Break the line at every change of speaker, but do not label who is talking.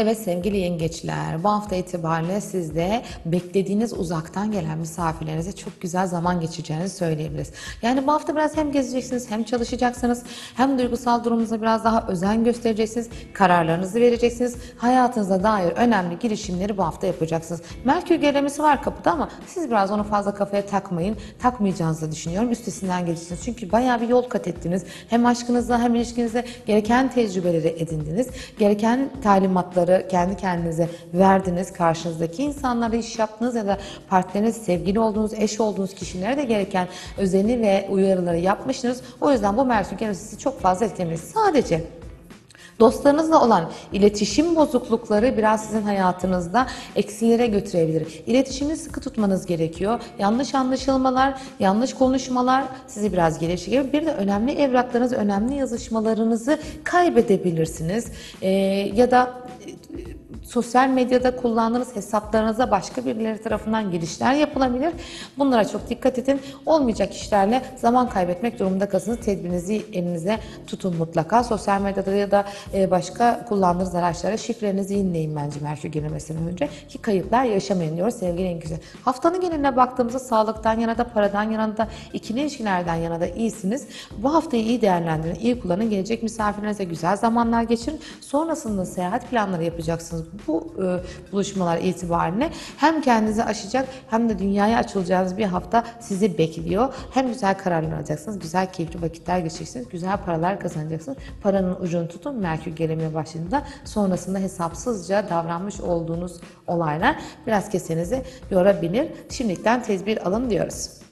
Evet sevgili yengeçler, bu hafta itibariyle siz de beklediğiniz uzaktan gelen misafirlerinize çok güzel zaman geçireceğinizi söyleyebiliriz. Yani bu hafta biraz hem gezeceksiniz hem çalışacaksınız hem duygusal durumunuza biraz daha özen göstereceksiniz, kararlarınızı vereceksiniz. Hayatınıza dair önemli girişimleri bu hafta yapacaksınız. Merkür gerilemesi var kapıda ama siz biraz onu fazla kafaya takmayın. Takmayacağınızı düşünüyorum. Üstesinden geleceksiniz. Çünkü bayağı bir yol kat ettiniz. Hem aşkınızda hem ilişkinizde gereken tecrübeleri edindiniz. Gereken talimatları kendi kendinize verdiniz. Karşınızdaki insanlara iş yaptınız ya da partneriniz, sevgili olduğunuz, eş olduğunuz kişilere de gereken özeni ve uyarıları yapmışsınız. O yüzden bu Merkür sizi çok fazla etkilemez. Sadece Dostlarınızla olan iletişim bozuklukları biraz sizin hayatınızda eksilere götürebilir. İletişimi sıkı tutmanız gerekiyor. Yanlış anlaşılmalar, yanlış konuşmalar sizi biraz geri çekiyor. Bir de önemli evraklarınız, önemli yazışmalarınızı kaybedebilirsiniz. Ee, ya da sosyal medyada kullandığınız hesaplarınıza başka birileri tarafından girişler yapılabilir. Bunlara çok dikkat edin. Olmayacak işlerle zaman kaybetmek durumunda kalsınız. Tedbirinizi elinize tutun mutlaka. Sosyal medyada ya da e, başka kullandığınız araçlara şifrenizi yenileyin bence Merkür gelemesinden önce ki kayıplar yaşamayın diyoruz sevgili Yengeçler. Haftanın geneline baktığımızda sağlıktan yana da paradan yana da ikili ilişkilerden yana da iyisiniz. Bu haftayı iyi değerlendirin, iyi kullanın. Gelecek misafirlerinize güzel zamanlar geçirin. Sonrasında seyahat planları yapacaksınız bu e, buluşmalar itibariyle hem kendinizi aşacak hem de dünyaya açılacağınız bir hafta sizi bekliyor. Hem güzel kararlar alacaksınız, güzel keyifli vakitler geçireceksiniz, güzel paralar kazanacaksınız. Paranın ucunu tutun Merkür gelemeye başladığında sonrasında hesapsızca davranmış olduğunuz olaylar biraz kesenizi yorabilir. Şimdilikten tedbir alın diyoruz.